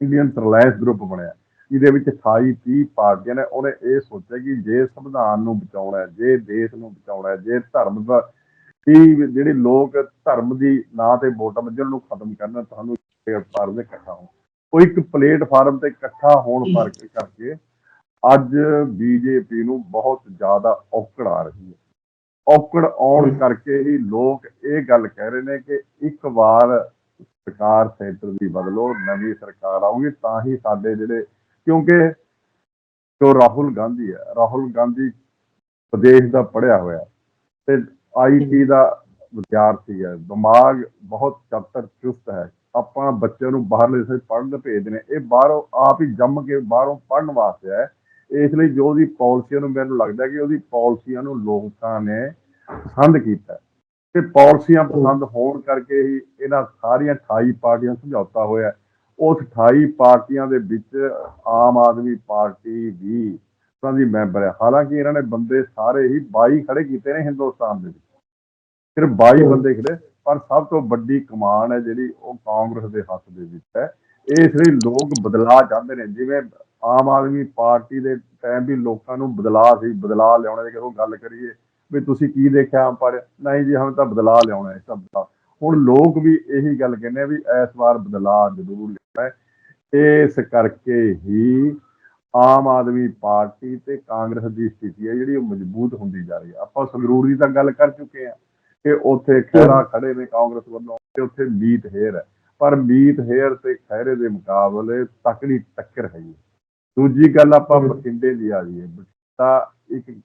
S2: ਇੰਡੀਅਨ ਰਿਲਾਇੰਸ ਗਰੁੱਪ ਬਣਿਆ। ਜਿਹਦੇ ਵਿੱਚ 28 30 ਪਾਰਟੀਆਂ ਨੇ ਉਹਨੇ ਇਹ ਸੋਚਿਆ ਕਿ ਜੇ ਸੰਵਿਧਾਨ ਨੂੰ ਬਚਾਉਣਾ ਹੈ ਜੇ ਦੇਸ਼ ਨੂੰ ਬਚਾਉਣਾ ਹੈ ਜੇ ਧਰਮ ਦਾ ਕੀ ਜਿਹੜੇ ਲੋਕ ਧਰਮ ਦੀ ਨਾਂ ਤੇ ਵੋਟਾਂ ਮੰਗਣ ਨੂੰ ਖਤਮ ਕਰਨਾ ਤੁਹਾਨੂੰ ਪਲੇਟਫਾਰਮ ਤੇ ਇਕੱਠਾ ਹੋ ਉਹ ਇੱਕ ਪਲੇਟਫਾਰਮ ਤੇ ਇਕੱਠਾ ਹੋਣ ਫ਼ਰਕ ਕਰਕੇ ਅੱਜ ਬੀਜੇਪੀ ਨੂੰ ਬਹੁਤ ਜ਼ਿਆਦਾ ਔਕੜ ਆ ਰਹੀ ਹੈ। ਔਕੜ ਆਉਣ ਕਰਕੇ ਹੀ ਲੋਕ ਇਹ ਗੱਲ ਕਹਿ ਰਹੇ ਨੇ ਕਿ ਇੱਕ ਵਾਰ ਸਰਕਾਰ ਸੈਂਟਰ ਦੀ ਬਦਲੋ ਨਵੀਂ ਸਰਕਾਰ ਆਊਗੀ ਤਾਂ ਹੀ ਸਾਡੇ ਜਿਹੜੇ ਕਿਉਂਕਿ ਜੋ ਰਾਹੁਲ ਗਾਂਧੀ ਹੈ ਰਾਹੁਲ ਗਾਂਧੀ ਵਿਦੇਸ਼ ਦਾ ਪੜਿਆ ਹੋਇਆ ਤੇ ਆਈਟੀ ਦਾ ਵਿਦਿਆਰਥੀ ਹੈ ਦਿਮਾਗ ਬਹੁਤ ਚਤਰ ਚੁਸਤ ਹੈ ਆਪਾਂ ਬੱਚਿਆਂ ਨੂੰ ਬਾਹਰਲੇ ਦੇਸ਼ ਪੜ੍ਹਨ ਭੇਜਦੇ ਨੇ ਇਹ ਬਾਹਰੋਂ ਆਪ ਹੀ ਜੰਮ ਕੇ ਬਾਹਰੋਂ ਪੜ੍ਹਨ ਵਾਸਤੇ ਹੈ ਇਸ ਲਈ ਜੋ ਉਹਦੀ ਪਾਲਿਸੀਆਂ ਨੂੰ ਮੈਨੂੰ ਲੱਗਦਾ ਕਿ ਉਹਦੀ ਪਾਲਿਸੀਆਂ ਨੂੰ ਲੋਕਾਂ ਨੇ ਪਸੰਦ ਕੀਤਾ। ਤੇ ਪਾਲਿਸੀਆਂ ਪਸੰਦ ਹੋਣ ਕਰਕੇ ਹੀ ਇਹਨਾਂ ਸਾਰੀਆਂ 28 ਪਾਰਟੀਆਂ ਸਮਝੌਤਾ ਹੋਇਆ। ਉਸ 28 ਪਾਰਟੀਆਂ ਦੇ ਵਿੱਚ ਆਮ ਆਦਮੀ ਪਾਰਟੀ ਵੀ ਉਹਨਾਂ ਦੀ ਮੈਂਬਰ ਹੈ। ਹਾਲਾਂਕਿ ਇਹਨਾਂ ਨੇ ਬੰਦੇ ਸਾਰੇ ਹੀ 22 ਖੜੇ ਕੀਤੇ ਨੇ ਹਿੰਦੁਸਤਾਨ ਦੇ ਵਿੱਚ। ਸਿਰਫ 22 ਬੰਦੇ ਖੜੇ ਪਰ ਸਭ ਤੋਂ ਵੱਡੀ ਕਮਾਨ ਹੈ ਜਿਹੜੀ ਉਹ ਕਾਂਗਰਸ ਦੇ ਹੱਥ ਦੇ ਵਿੱਚ ਹੈ। ਇਸ ਲਈ ਲੋਕ ਬਦਲਾਅ ਚਾਹੁੰਦੇ ਨੇ ਜਿਵੇਂ ਆਮ ਆਦਮੀ ਪਾਰਟੀ ਦੇ ਟਾਈਮ ਵੀ ਲੋਕਾਂ ਨੂੰ ਬਦਲਾਅ ਸੀ ਬਦਲਾਅ ਲਿਆਉਣੇ ਦੀ ਜਦੋਂ ਗੱਲ ਕਰੀਏ ਵੀ ਤੁਸੀਂ ਕੀ ਦੇਖਿਆ ਪਰ ਨਹੀਂ ਜੀ ਹਮ ਤਾਂ ਬਦਲਾਅ ਲਿਆਉਣਾ ਹੈ ਸਭ ਦਾ ਹੁਣ ਲੋਕ ਵੀ ਇਹੀ ਗੱਲ ਕਹਿੰਦੇ ਆ ਵੀ ਇਸ ਵਾਰ ਬਦਲਾਅ ਜ਼ਰੂਰ ਹੈ। ਇਸ ਕਰਕੇ ਹੀ ਆਮ ਆਦਮੀ ਪਾਰਟੀ ਤੇ ਕਾਂਗਰਸ ਦੀ ਸਥਿਤੀ ਹੈ ਜਿਹੜੀ ਉਹ ਮਜ਼ਬੂਤ ਹੁੰਦੀ ਜਾ ਰਹੀ ਹੈ। ਆਪਾਂ ਸੰਗਰੂਰ ਦੀ ਤਾਂ ਗੱਲ ਕਰ ਚੁੱਕੇ ਹਾਂ ਕਿ ਉੱਥੇ ਖਹਿਰਾ ਖੜੇ ਨੇ ਕਾਂਗਰਸ ਵੱਲੋਂ ਤੇ ਉੱਥੇ ਮੀਤ ਹੇਰ ਹੈ। ਪਰ ਮੀਤ ਹੇਰ ਤੇ ਖਹਿਰੇ ਦੇ ਮੁਕਾਬਲੇ ਤਕੜੀ ਟੱਕਰ ਹੈਗੀ ਦੂਜੀ ਗੱਲ ਆਪਾਂ ਬਠਿੰਡੇ ਦੀ ਆ ਜਾਈਏ। ਬਠਿੰਡਾ ਇੱਕ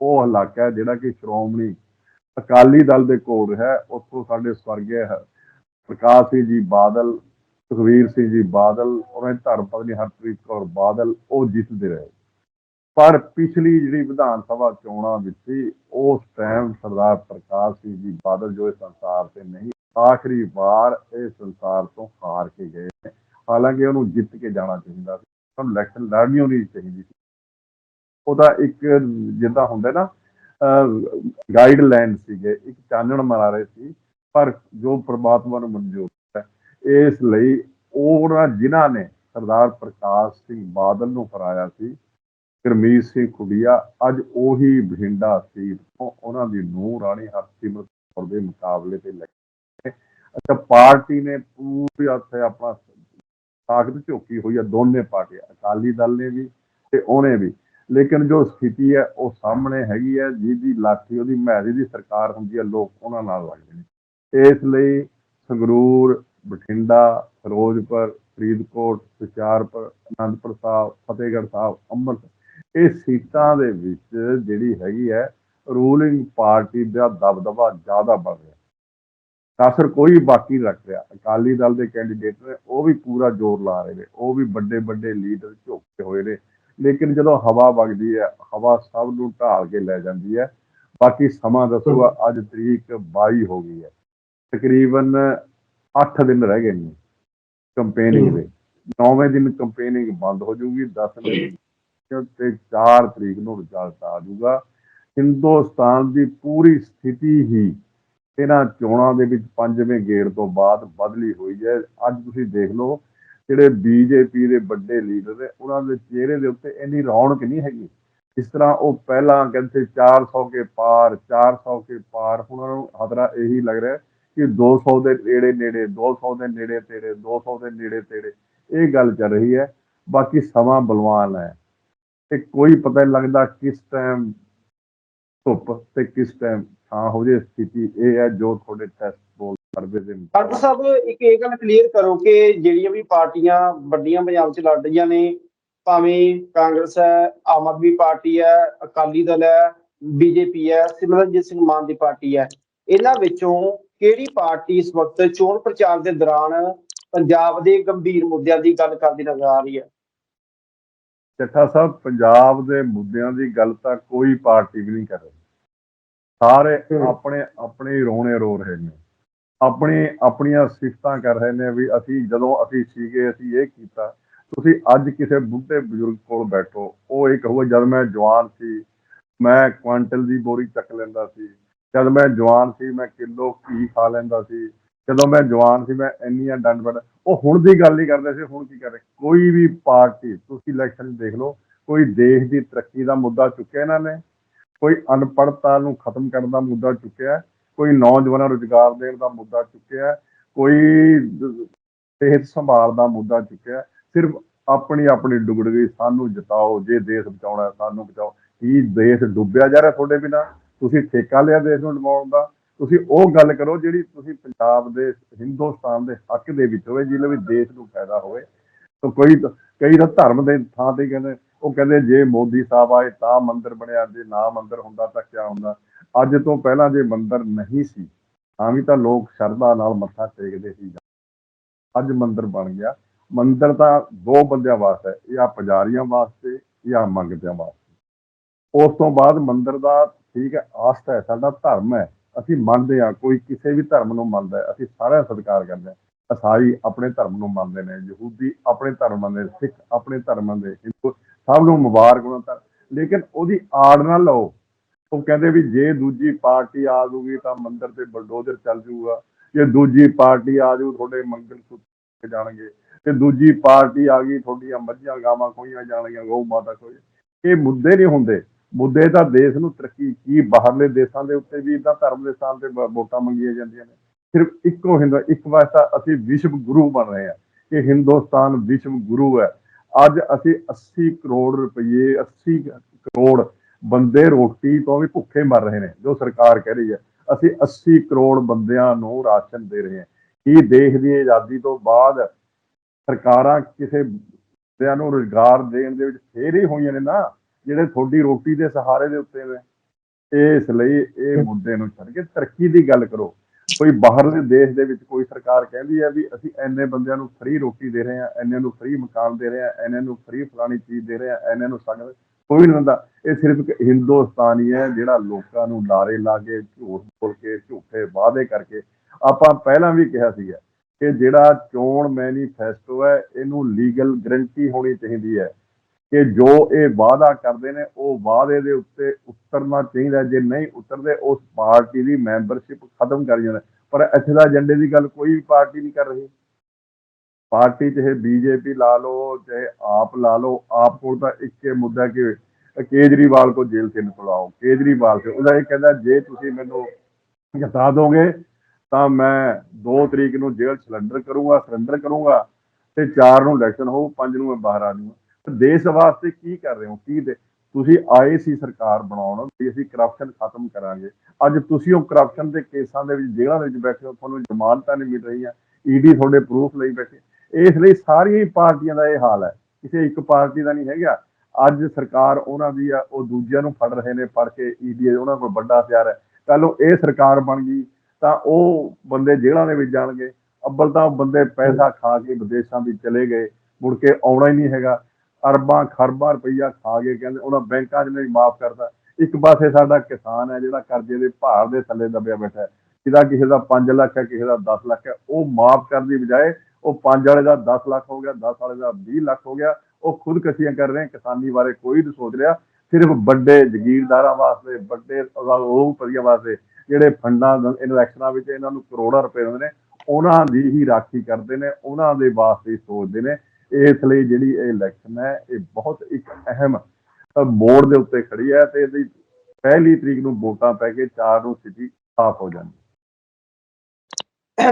S2: ਉਹ ਇਲਾਕਾ ਹੈ ਜਿਹੜਾ ਕਿ ਸ਼੍ਰੋਮਣੀ ਅਕਾਲੀ ਦਲ ਦੇ ਕੋਲ ਹੈ। ਉੱਥੋਂ ਸਾਡੇ ਸਵਰਗੀ ਹੈ। ਪ੍ਰਕਾਸ਼ ਸਿੰਘ ਜੀ ਬਾਦਲ ਸੁਖਵੀਰ ਸਿੰਘ ਜੀ ਬਾਦਲ, ਉਹਨਾਂ ਦੀ ਧਰਮ ਪਤਨੀ ਹਰਪ੍ਰੀਤ ਕੌਰ ਬਾਦਲ, ਉਹ ਜਿੱਤਦੇ ਰਹੇ। ਪਰ ਪਿਛਲੀ ਜਿਹੜੀ ਵਿਧਾਨ ਸਭਾ ਚੋਣਾਂ ਵਿੱਚ ਸੀ, ਉਸ ਟਾਈਮ ਸਰਦਾਰ ਪ੍ਰਕਾਸ਼ ਸਿੰਘ ਜੀ ਬਾਦਲ ਜੋ ਇਸ ਸੰਸਾਰ ਤੇ ਨਹੀਂ, ਆਖਰੀ ਵਾਰ ਇਹ ਸੰਸਾਰ ਤੋਂ ਹਾਰ ਕੇ ਗਏ ਨੇ। ਹਾਲਾਂਕਿ ਉਹਨੂੰ ਜਿੱਤ ਕੇ ਜਾਣਾ ਚਾਹੀਦਾ ਸੀ, ਉਹਨੂੰ ਇਲੈਕਸ਼ਨ ਲੜਨੀ ਹੋਣੀ ਚਾਹੀਦੀ ਸੀ। ਉਹਦਾ ਇੱਕ ਜਿੱਦਾਂ ਹੁੰਦਾ ਨਾ ਗਾਈਡਲਾਈਨ ਸੀਗੇ, ਇੱਕ ਚਾਨਣ ਮਾਰ ਰਹੇ ਸੀ, ਪਰ ਜੋ ਪ੍ਰਮਾਤਮਾ ਨੂੰ ਮਨਜ਼ੂਰ ਇਸ ਲਈ ਉਹਨਾਂ ਜਿਨ੍ਹਾਂ ਨੇ ਸਰਦਾਰ ਪ੍ਰਕਾਸ਼ ਸਿੰਘ ਬਾਦਲ ਨੂੰ ਫਰਾਇਆ ਸੀ ਗੁਰਮੀਤ ਸਿੰਘ ਖੁੱਡੀਆ, ਅੱਜ ਉਹੀ ਬਠਿੰਡਾ ਸੀਟ ਤੋਂ ਉਹਨਾਂ ਦੀ ਨੂੰਹ ਰਾਣੀ ਹਰਸਿਮਰਤ ਕੌਰ ਦੇ ਮੁਕਾਬਲੇ ਤੇ ਲੱਗੇ ਅੱਛਾ, ਪਾਰਟੀ ਨੇ ਪੂਰੀ ਉੱਥੇ ਆਪਣਾ ਤਾਕਤ ਝੋਕੀ ਹੋਈ ਹੈ ਦੋਨੇ ਪਾਰਟੀਆਂ, ਅਕਾਲੀ ਦਲ ਨੇ ਵੀ ਤੇ ਉਹਨੇ ਵੀ। ਲੇਕਿਨ ਜੋ ਸਥਿਤੀ ਹੈ, ਉਹ ਸਾਹਮਣੇ ਹੈਗੀ ਹੈ, ਜਿਹਦੀ ਲਾਠੀ, ਉਹਦੀ ਮਹਿਰੀ ਦੀ ਸਰਕਾਰ ਹੁੰਦੀ ਹੈ, ਲੋਕ ਉਹਨਾਂ ਨਾਲ ਲੱਗਦੇ ਨੇ। ਇਸ ਲਈ ਸੰਗਰੂਰ ਬਠਿੰਡਾ, ਫਿਰੋਜ਼ਪੁਰ, ਫਰੀਦਕੋਟ, ਹੁਸ਼ਿਆਰਪੁਰ, ਅਨੰਦਪੁਰ ਸਾਹਿਬ, ਫਤਿਹਗੜ੍ਹ ਸਾਹਿਬ, ਅੰਮ੍ਰਿਤਸਰ। ਇਹ ਸੀਟਾਂ ਦੇ ਵਿੱਚ ਜਿਹੜੀ ਹੈਗੀ ਹੈ, ਰੂਲਿੰਗ ਪਾਰਟੀ ਦਾ ਦਬਦਬਾ ਜ਼ਿਆਦਾ ਵੱਧ ਰਿਹਾ। ਕਾਸਰ ਕੋਈ ਬਾਕੀ ਨਹੀਂ ਰੱਖ ਰਿਹਾ। ਅਕਾਲੀ ਦਲ ਦੇ ਕੈਂਡੀਡੇਟ ਨੇ, ਉਹ ਵੀ ਪੂਰਾ ਜ਼ੋਰ ਲਾ ਰਹੇ ਨੇ। ਉਹ ਵੀ ਵੱਡੇ ਵੱਡੇ ਲੀਡਰ ਝੁਕੇ ਹੋਏ ਨੇ। ਲੇਕਿਨ ਜਦੋਂ ਹਵਾ ਵਗਦੀ ਹੈ, ਹਵਾ ਸਭ ਨੂੰ ਢਾਲ ਕੇ ਲੈ ਜਾਂਦੀ ਹੈ। ਬਾਕੀ ਸਮਾਂ ਦੱਸੂਗਾ ਅੱਜ ਤਰੀਕ 22 ਹੋ ਗਈ ਹੈ। ਤਕਰੀਬਨ 8 ਦਿਨ ਰਹਿ ਗਏ ਨੇ ਕੰਪੇਨਿੰਗ ਦੇ। 9ਵੇਂ ਦਿਨ ਕੰਪੇਨਿੰਗ ਬੰਦ ਹੋ ਜਾਊਗੀ 10ਵੇਂ ਦਿਨ ਤੇ 4 ਤਰੀਕ ਨੂੰ ਰਿਜ਼ਲਟ ਆ ਜਾਊਗਾ। ਹਿੰਦੁਸਤਾਨ ਦੀ ਪੂਰੀ ਸਥਿਤੀ ਹੀ ਇਹਨਾਂ ਚੋਣਾਂ ਦੇ ਵਿੱਚ ਪੰਜਵੇਂ ਗੇੜ ਤੋਂ ਬਾਅਦ ਬਦਲੀ ਹੋਈ ਹੈ। ਅੱਜ ਤੁਸੀਂ ਦੇਖ ਲਓ ਜਿਹੜੇ ਬੀਜੇਪੀ ਦੇ ਵੱਡੇ ਲੀਡਰ ਨੇ ਉਹਨਾਂ ਦੇ ਚਿਹਰੇ ਦੇ ਉੱਤੇ ਇੰਨੀ ਰੌਣਕ ਨਹੀਂ ਹੈਗੀ। ਇਸ ਤਰ੍ਹਾਂ ਉਹ ਪਹਿਲਾਂ ਕਹਿੰਦੇ 400 ਕੇ ਪਾਰ 400 ਕੇ ਪਾਰ ਹੁਣ ਉਹਨਾਂ ਨੂੰ ਖਤਰਾ ਇਹੀ ਲੱਗ ਰਿਹਾ ਕਿ 200 ਦੇ ਨੇੜੇ ਨੇੜੇ 200 ਦੇ ਨੇੜੇ ਤੇੜੇ 200 ਦੇ ਨੇੜੇ ਤੇੜੇ, ਇਹ ਗੱਲ ਚੱਲ ਰਹੀ ਹੈ। ਬਾਕੀ ਸਮਾਂ ਬਲਵਾਨ ਹੈ। ਤੇ ਕੋਈ ਪਤਾ ਨਹੀਂ ਲੱਗਦਾ ਕਿਸ ਟਾਈਮ ਧੁੱਪ ਤੇ ਕਿਸ ਟਾਈਮ ਛਾਂ ਹੋ ਜੇ, ਸਥਿਤੀ ਇਹ ਹੈ ਜੋ ਤੁਹਾਡੇ ਟੈਸਟ ਬੋਲ ਸਰਵੇ ਦੇ
S1: ਡਾਕਟਰ ਸਾਹਿਬ, ਇੱਕ ਇਹ ਗੱਲ ਕਲੀਅਰ ਕਰੋ ਕਿ ਜਿਹੜੀਆਂ ਵੀ ਪਾਰਟੀਆਂ ਵੱਡੀਆਂ ਪੰਜਾਬ 'ਚ ਲੜ ਰਹੀਆਂ ਨੇ, ਭਾਵੇਂ ਕਾਂਗਰਸ ਹੈ, ਆਮ ਆਦਮੀ ਪਾਰਟੀ ਹੈ, ਅਕਾਲੀ ਦਲ ਹੈ, ਬੀਜੇਪੀ ਹੈ, ਸਿਮਰਨਜੀਤ ਸਿੰਘ ਮਾਨ ਦੀ ਪਾਰਟੀ ਹੈ, ਇਹਨਾਂ ਵਿੱਚੋਂ ਕਿਹੜੀ ਪਾਰਟੀ ਇਸ ਵਕਤ ਚੋਣ ਪ੍ਰਚਾਰ ਦੇ ਦੌਰਾਨ ਪੰਜਾਬ ਦੇ ਗੰਭੀਰ ਮੁੱਦਿਆਂ ਦੀ ਗੱਲ ਕਰਦੀ ਨਜ਼ਰ ਆ ਰਹੀ ਹੈ?
S2: ਚੱਠਾ ਸਾਹਿਬ ਪੰਜਾਬ ਦੇ ਮੁੱਦਿਆਂ ਦੀ ਗੱਲ ਤਾਂ ਕੋਈ ਪਾਰਟੀ ਵੀ ਨਹੀਂ ਕਰ ਰਹੀ। ਸਾਰੇ। ਆਪਣੇ ਆਪਣੇ ਹੀ ਰੋਣੇ ਰੋ ਰਹੇ ਨੇ। ਆਪਣੀ ਆਪਣੀਆਂ ਸਿਫਤਾਂ ਕਰ ਰਹੇ ਨੇ ਵੀ ਅਸੀਂ ਜਦੋਂ ਅਸੀਂ ਸੀਗੇ ਅਸੀਂ ਇਹ ਕੀਤਾ ਤੁਸੀਂ ਅੱਜ ਕਿਸੇ ਬੁੱਢੇ ਬਜ਼ੁਰਗ ਕੋਲ ਬੈਠੋ ਉਹ ਇਹ ਕਹੂਗਾ ਜਦ ਮੈਂ ਜਵਾਨ ਸੀ ਮੈਂ ਕੁਆਂਟਲ ਦੀ ਬੋਰੀ ਚੱਕ ਲੈਂਦਾ ਸੀ ਜਦ ਮੈਂ ਜਵਾਨ ਸੀ, ਮੈਂ ਕਿਲੋ ਘੀ ਖਾ ਲੈਂਦਾ ਸੀ। ਜਦੋਂ ਮੈਂ ਜਵਾਨ ਸੀ, ਮੈਂ ਇੰਨੀਆਂ ਡੰਡ ਬੜ ਉਹ ਹੁਣ ਦੀ ਗੱਲ ਨਹੀਂ ਕਰਦੇ ਸੀ, ਹੁਣ ਕੀ ਕਰ? ਰਹੇ ਕੋਈ ਵੀ ਪਾਰਟੀ, ਤੁਸੀਂ ਇਲੈਕਸ਼ਨ ਦੇਖ ਲਓ, ਕੋਈ ਦੇਸ਼ ਦੀ ਤਰੱਕੀ ਦਾ ਮੁੱਦਾ ਚੁੱਕਿਆ ਇਹਨਾਂ ਨੇ। ਕੋਈ ਅਨਪੜ੍ਹਤਾ ਨੂੰ ਖਤਮ ਕਰਨ ਦਾ ਮੁੱਦਾ ਚੁੱਕਿਆ। ਕੋਈ ਨੌਜਵਾਨਾਂ ਨੂੰ ਰੁਜ਼ਗਾਰ ਦੇਣ ਦਾ ਮੁੱਦਾ ਚੁੱਕਿਆ। ਕੋਈ ਸਿਹਤ ਸੰਭਾਲ ਦਾ ਮੁੱਦਾ ਚੁੱਕਿਆ। ਸਿਰਫ ਆਪਣੀ ਆਪਣੀ ਡੁੱਬੜ ਗਈ ਸਾਨੂੰ ਜਿਤਾਓ, ਜੇ ਦੇਸ਼ ਬਚਾਉਣਾ ਸਾਨੂੰ ਬਚਾਓ। ਕੀ ਦੇਸ਼ ਡੁੱਬਿਆ ਜਾ ਰਿਹਾ ਤੁਹਾਡੇ ਬਿਨਾਂ? ਤੁਸੀਂ ਠੇਕਾ ਲਿਆ ਦੇਸ਼ ਨੂੰ ਡੁਬਾਉਣ ਦਾ ਤੁਸੀਂ ਉਹ ਗੱਲ ਕਰੋ ਜਿਹੜੀ ਤੁਸੀਂ ਪੰਜਾਬ ਦੇ ਹਿੰਦੁਸਤਾਨ ਦੇ ਹੱਕ ਦੇ ਵਿੱਚ ਹੋਵੇ ਜਿਹਦੇ ਵਿੱਚ ਦੇਸ਼ ਨੂੰ ਫਾਇਦਾ ਹੋਵੇ। ਤਾਂ ਕੋਈ ਕਈ ਤਾਂ ਧਰਮ ਦੇ ਥਾਂ ਤੇ ਕਹਿੰਦੇ ਉਹ ਕਹਿੰਦੇ ਜੇ ਮੋਦੀ ਸਾਹਿਬ ਆਏ ਤਾਂ ਮੰਦਿਰ ਬਣਿਆ ਜੇ ਨਾ ਮੰਦਿਰ ਹੁੰਦਾ ਤਾਂ ਕਿਆ ਹੁੰਦਾ? ਅੱਜ ਤੋਂ ਪਹਿਲਾਂ ਜੇ ਮੰਦਿਰ ਨਹੀਂ ਸੀ ਤਾਂ ਵੀ ਤਾਂ ਲੋਕ ਸ਼ਰਧਾ ਨਾਲ ਮੱਥਾ ਟੇਕਦੇ ਸੀ। ਅੱਜ ਮੰਦਿਰ ਬਣ ਗਿਆ। ਮੰਦਿਰ ਤਾਂ ਦੋ ਬੰਦਿਆਂ ਵਾਸਤੇ ਹੈ, ਜਾਂ ਪੁਜਾਰੀਆਂ ਵਾਸਤੇ ਜਾਂ ਮੰਗਤਿਆਂ ਵਾਸਤੇ। ਉਸ ਤੋਂ ਬਾਅਦ ਮੰਦਰ ਦਾ ਠੀਕ ਹੈ, ਆਸਥਾ ਹੈ, ਸਾਡਾ ਧਰਮ ਹੈ। ਅਸੀਂ ਮੰਨਦੇ ਹਾਂ, ਕੋਈ ਕਿਸੇ ਵੀ ਧਰਮ ਨੂੰ ਮੰਨਦਾ ਹੈ, ਅਸੀਂ ਸਾਰਿਆਂ ਦਾ ਸਤਿਕਾਰ ਕਰਦੇ ਹਾਂ। ਈਸਾਈ ਆਪਣੇ ਧਰਮ ਨੂੰ ਮੰਨਦੇ ਨੇ, ਯਹੂਦੀ ਆਪਣੇ ਧਰਮਾਂ ਦੇ, ਸਿੱਖ ਆਪਣੇ ਧਰਮਾਂ ਦੇ, ਹਿੰਦੂ ਸਭ ਨੂੰ ਮੁਬਾਰਕ ਉਹਨਾਂ ਦਾ। ਲੇਕਿਨ ਉਹਦੀ ਆੜ ਨਾ ਲਓ। ਉਹ ਕਹਿੰਦੇ ਵੀ ਜੇ ਦੂਜੀ ਪਾਰਟੀ ਆ ਜੂਗੀ ਤਾਂ ਮੰਦਰ ਤੇ ਬਲਡੋਜ਼ਰ ਚੱਲ ਜੂਗਾ। ਜੇ ਦੂਜੀ ਪਾਰਟੀ ਆ ਜੂ, ਤੁਹਾਡੇ ਮੰਗਲ ਸੂਤਰ ਜਾਣਗੇ। ਤੇ ਦੂਜੀ ਪਾਰਟੀ ਆ ਗਈ, ਤੁਹਾਡੀਆਂ ਮੱਝਾਂ, ਗਾਵਾਂ ਕੋਈਆਂ ਜਾਣਗੀਆਂ, ਗਊ, ਮਾਤਾ ਕੋਈ ਇਹ ਮੁੱਦੇ ਨਹੀਂ ਹੁੰਦੇ। ਮੁੱਦੇ ਤਾਂ ਦੇਸ਼ ਨੂੰ ਤਰੱਕੀ, ਕੀ ਬਾਹਰਲੇ ਦੇਸ਼ਾਂ ਦੇ ਉੱਤੇ ਵੀ ਇਦਾਂ ਧਰਮ ਦੇ ਸਥਾਨ ਤੇ ਵੋਟਾਂ ਮੰਗੀਆਂ ਜਾਂਦੀਆਂ ਨੇ। ਸਿਰਫ ਇੱਕੋ ਹਿੰਦੂ, ਇੱਕ ਵਾਸਤਾ ਅਸੀਂ ਵਿਸ਼ਵ ਗੁਰੂ ਬਣ ਰਹੇ ਹਾਂ ਕਿ ਹਿੰਦੁਸਤਾਨ ਵਿਸ਼ਵ ਗੁਰੂ ਹੈ। ਅੱਜ ਅਸੀਂ 80 ਕਰੋੜ ਰੁਪਏ 80 ਕਰੋੜ ਬੰਦੇ ਰੋਟੀ ਤੋਂ ਵੀ ਭੁੱਖੇ ਮਰ ਰਹੇ ਨੇ, ਜੋ ਸਰਕਾਰ ਕਹਿ ਰਹੀ ਹੈ। ਅਸੀਂ 80 ਕਰੋੜ ਬੰਦਿਆਂ ਨੂੰ ਰਾਸ਼ਨ ਦੇ ਰਹੇ ਹਾਂ। ਕੀ ਦੇਸ਼ ਦੀ ਆਜ਼ਾਦੀ ਤੋਂ ਬਾਅਦ ਸਰਕਾਰਾਂ ਕਿਸੇ ਬੰਦਿਆਂ ਨੂੰ ਰੁਜ਼ਗਾਰ ਦੇਣ ਦੇ ਵਿੱਚ ਫੇਰ ਹੀ ਹੋਈਆਂ ਨੇ ਨਾ? ਜਿਹੜੇ ਤੁਹਾਡੀ ਰੋਟੀ ਦੇ ਸਹਾਰੇ ਦੇ ਉੱਤੇ ਨੇ ਇਸ ਲਈ ਇਹ ਮੁੱਦੇ ਨੂੰ ਛੱਡ ਕੇ ਤਰੱਕੀ ਦੀ ਗੱਲ ਕਰੋ। ਕੋਈ ਬਾਹਰਲੇ ਦੇਸ਼ ਦੇ ਵਿੱਚ ਕੋਈ ਸਰਕਾਰ ਕਹਿੰਦੀ ਹੈ ਵੀ ਅਸੀਂ ਐਨੇ ਬੰਦਿਆਂ ਨੂੰ ਫ੍ਰੀ ਰੋਟੀ ਦੇ ਰਹੇ ਹਾਂ ਐਨੇ ਨੂੰ ਫ੍ਰੀ ਮਕਾਨ ਦੇ ਰਹੇ ਹਾਂ ਐਨੇ ਨੂੰ ਫ੍ਰੀ ਫਲਾਣੀ ਚੀਜ਼ ਦੇ ਰਹੇ ਹਾਂ ਐਨੇ ਨੂੰ ਸੰਗ ਕੋਈ ਨਹੀਂ ਦਿੰਦਾ। ਇਹ ਸਿਰਫ ਇੱਕ ਹਿੰਦੁਸਤਾਨ ਹੀ ਹੈ ਜਿਹੜਾ ਲੋਕਾਂ ਨੂੰ ਲਾਰੇ ਲਾ ਕੇ ਝੂਠ ਬੋਲ ਕੇ ਝੂਠੇ ਵਾਅਦੇ ਕਰਕੇ। ਆਪਾਂ ਪਹਿਲਾਂ ਵੀ ਕਿਹਾ ਸੀਗਾ ਕਿ ਜਿਹੜਾ ਚੋਣ ਮੈਨੀਫੈਸਟੋ ਹੈ ਇਹਨੂੰ ਲੀਗਲ ਗਰੰਟੀ ਹੋਣੀ ਚਾਹੀਦੀ ਹੈ। ਕਿ ਜੋ ਇਹ ਵਾਅਦਾ ਕਰਦੇ ਨੇ, ਉਹ ਵਾਅਦੇ ਦੇ ਉੱਤੇ ਉਤਰਨਾ ਚਾਹੀਦਾ ਜੇ ਨਹੀਂ ਉਤਰਦੇ, ਉਸ ਪਾਰਟੀ ਦੀ ਮੈਂਬਰਸ਼ਿਪ ਖਤਮ ਕਰ ਜਾਂਦਾ ਪਰ ਇੱਥੇ ਦਾ ਏਜੰਡੇ ਦੀ ਗੱਲ ਕੋਈ ਵੀ ਪਾਰਟੀ ਨਹੀਂ ਕਰ ਰਹੀ। ਪਾਰਟੀ ਚਾਹੇ ਬੀਜੇਪੀ ਲਾ ਲਓ, ਚਾਹੇ ਆਪ ਲਾ ਲਓ, ਆਪ ਕੋਲ ਤਾਂ ਇੱਕ ਮੁੱਦਾ ਕਿ ਕੇਜਰੀਵਾਲ ਕੋ ਜੇਲ੍ਹ ਸੇ ਨਿਕਲਾਓ ਕੇਜਰੀਵਾਲ ਸੇ। ਉਹਦਾ ਇਹ ਕਹਿੰਦਾ, ਜੇ ਤੁਸੀਂ ਮੈਨੂੰ ਜਿਤਾ ਦੋਗੇ, ਤਾਂ ਮੈਂ 2 ਤਰੀਕ ਨੂੰ ਜੇਲ੍ਹ ਸਿਲੰਡਰ ਕਰੂੰਗਾ ਸਰੈਂਡਰ ਕਰੂੰਗਾ ਤੇ 4 ਨੂੰ ਇਲੈਕਸ਼ਨ ਹੋਊ 5 ਨੂੰ ਮੈਂ ਬਾਹਰ ਆ ਜਾਊਂਗਾ। ਦੇਸ਼ ਵਾਸਤੇ ਕੀ ਕਰ ਰਹੇ ਹੋ? ਕੀ ਦੇ ਤੁਸੀਂ ਆਏ ਸੀ ਸਰਕਾਰ ਬਣਾਉਣ, ਵੀ ਅਸੀਂ ਕਰਪਸ਼ਨ ਖਤਮ ਕਰਾਂਗੇ। ਅੱਜ ਤੁਸੀਂ ਉਹ ਕਰਪਸ਼ਨ ਦੇ ਕੇਸਾਂ ਦੇ ਵਿੱਚ, ਜੇਲ੍ਹਾਂ ਦੇ ਵਿੱਚ ਬੈਠੇ ਹੋ, ਤੁਹਾਨੂੰ ਜ਼ਮਾਨਤਾਂ ਨਹੀਂ ਮਿਲ ਰਹੀਆਂ। ਈਡੀ ਤੁਹਾਡੇ ਪ੍ਰੂਫ ਲਈ ਬੈਠੇ। ਇਸ ਲਈ ਸਾਰੀਆਂ ਹੀ ਪਾਰਟੀਆਂ ਦਾ ਇਹ ਹਾਲ ਹੈ। ਕਿਸੇ ਇੱਕ ਪਾਰਟੀ ਦਾ ਨਹੀਂ ਹੈਗਾ। ਅੱਜ ਸਰਕਾਰ ਉਹਨਾਂ ਦੀ ਆ, ਉਹ ਦੂਜਿਆਂ ਨੂੰ ਫੜ ਰਹੇ ਨੇ, ਫੜ ਕੇ ਈਡੀ ਉਹਨਾਂ ਕੋਲ ਵੱਡਾ ਹਥਿਆਰ ਹੈ। ਕੱਲ ਉਹ ਇਹ ਸਰਕਾਰ ਬਣ ਗਈ, ਤਾਂ ਉਹ ਬੰਦੇ ਜੇਲ੍ਹਾਂ ਦੇ ਵਿੱਚ ਜਾਣਗੇ। ਅੱਬਲ ਤਾਂ ਬੰਦੇ ਪੈਸਾ ਖਾ ਕੇ ਵਿਦੇਸ਼ਾਂ ਵਿੱਚ ਚਲੇ ਗਏ। ਮੁੜ ਕੇ ਆਉਣਾ ਹੀ ਨਹੀਂ ਹੈਗਾ। ਅਰਬਾਂ, ਖਰਬਾਂ ਰੁਪਈਆ ਖਾ ਕੇ ਕਹਿੰਦੇ, ਉਹਨਾਂ ਬੈਂਕਾਂ 'ਚ ਨਹੀਂ, ਮਾਫ ਕਰਦਾ ਇੱਕ ਪਾਸੇ ਸਾਡਾ ਕਿਸਾਨ ਹੈ ਜਿਹੜਾ ਕਰਜ਼ੇ ਦੇ ਭਾਰ ਦੇ ਥੱਲੇ ਦਬਿਆ ਬੈਠਾ ਹੈ। ਜਿਹਦਾ ਕਿਸੇ ਦਾ 5 ਲੱਖ ਹੈ, ਕਿਸੇ ਦਾ 10 ਲੱਖ ਹੈ, ਉਹ ਮਾਫ ਕਰਨ ਦੀ ਬਜਾਏ ਉਹ 5 ਵਾਲੇ ਦਾ 10 ਲੱਖ ਹੋ ਗਿਆ 10 ਵਾਲੇ ਦਾ 20 ਲੱਖ ਹੋ ਗਿਆ, ਉਹ ਖੁਦਕਸ਼ੀਆਂ ਕਰ ਰਹੇ ਕਿਸਾਨੀ ਬਾਰੇ ਕੋਈ ਨਹੀਂ ਸੋਚ ਰਿਹਾ। ਸਿਰਫ ਵੱਡੇ ਜ਼ਗੀਰਦਾਰਾਂ ਵਾਸਤੇ, ਵੱਡੇ ਉਹ ਪਰੀਆਂ ਵਾਸਤੇ ਜਿਹੜੇ ਫੰਡਾਂ ਇਲੈਕਸ਼ਨਾਂ ਵਿੱਚ ਇਹਨਾਂ ਨੂੰ ਕਰੋੜਾਂ ਰੁਪਏ ਹੁੰਦੇ ਨੇ, ਉਹਨਾਂ ਦੀ ਹੀ ਰਾਖੀ ਕਰਦੇ ਨੇ, ਉਹਨਾਂ ਦੇ ਵਾਸਤੇ ਸੋਚਦੇ ਨੇ। ਇਸ ਲਈ ਜਿਹੜੀ ਇਹ ਇਲੈਕਸ਼ਨ ਹੈ ਇਹ ਬਹੁਤ ਇੱਕ ਅਹਿਮ ਮੋੜ ਦੇ ਉੱਤੇ ਖੜੀ ਹੈ ਤੇ ਇਹਦੀ ਪਹਿਲੀ ਤਰੀਕ ਨੂੰ ਵੋਟਾਂ ਪੈ ਕੇ 4 ਨੂੰ ਸਥਿਤੀ ਸਾਫ਼ ਹੋ ਜਾਂਦੀ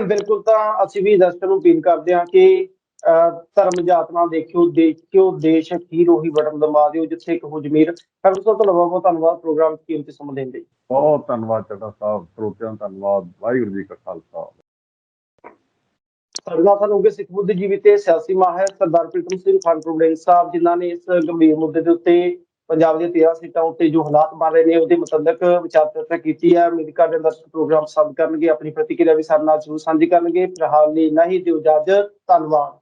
S1: ਬਿਲਕੁਲ ਤਾਂ ਅਸੀਂ ਵੀ ਦਰਸ਼ਕਾਂ ਨੂੰ ਅਪੀਲ ਕਰਦੇ ਹਾਂ ਕਿ ਧਰਮ ਜਾਤ ਨਾ ਦੇਖਿਓ ਦੇਖਿਓ ਦੇਸ਼ ਕੀ ਰੋਹੀ ਬਟਨ ਦਬਾ ਦਿਓ ਜਿੱਥੇ ਇੱਕ ਹੋ ਜਮੀਰ। ਡਾਕਟਰ ਸਾਹਿਬ ਤੁਹਾਡਾ ਬਹੁਤ ਬਹੁਤ ਧੰਨਵਾਦ ਪ੍ਰੋਗਰਾਮ ਕੀਮਤੀ ਸਮਾਂ ਦੇਣ ਲਈ।
S2: ਬਹੁਤ ਧੰਨਵਾਦ ਚੱਡਾ ਸਾਹਿਬ ਸਰੋਤਿਆਂ ਧੰਨਵਾਦ ਵਾਹਿਗੁਰੂ ਜੀ ਕਾ ਖਾਲਸਾ।
S1: ਸਾਡੇ ਨਾਲ ਸਾਨੂੰ ਕਿ ਸਿੱਖ ਬੁੱਧੀਜੀਵੀ ਤੇ ਸਿਆਸੀ ਮਾਹਿਰ ਸਰਦਾਰ ਪ੍ਰੀਤਮ ਸਿੰਘ ਖਾਨ ਪ੍ਰੋਗਰਾਮ ਸਾਹਿਬ, ਜਿਨ੍ਹਾਂ ਨੇ ਇਸ ਗੰਭੀਰ ਮੁੱਦੇ ਦੇ ਉੱਤੇ ਪੰਜਾਬ ਦੀਆਂ 13 ਸੀਟਾਂ ਉੱਤੇ ਜੋ ਹਾਲਾਤ ਬਣ ਰਹੇ ਨੇ, ਉਹਦੇ ਮੁਤਲਕ ਵਿਚਾਰ ਚਰਚਾ ਕੀਤੀ ਹੈ। ਉਮੀਦ ਕਰਦੇ ਹਾਂ ਪ੍ਰੋਗਰਾਮ ਪਸੰਦ ਕਰਨਗੇ, ਆਪਣੀ ਪ੍ਰਤੀਕਿਰਿਆ ਵੀ ਸਾਡੇ ਨਾਲ ਜ਼ਰੂਰ ਸਾਂਝੀ ਕਰਨਗੇ। ਫਿਲਹਾਲ ਲਈ ਇੰਨਾ ਹੀ, ਦਿਓ ਇਜਾਜ਼ਤ, ਧੰਨਵਾਦ।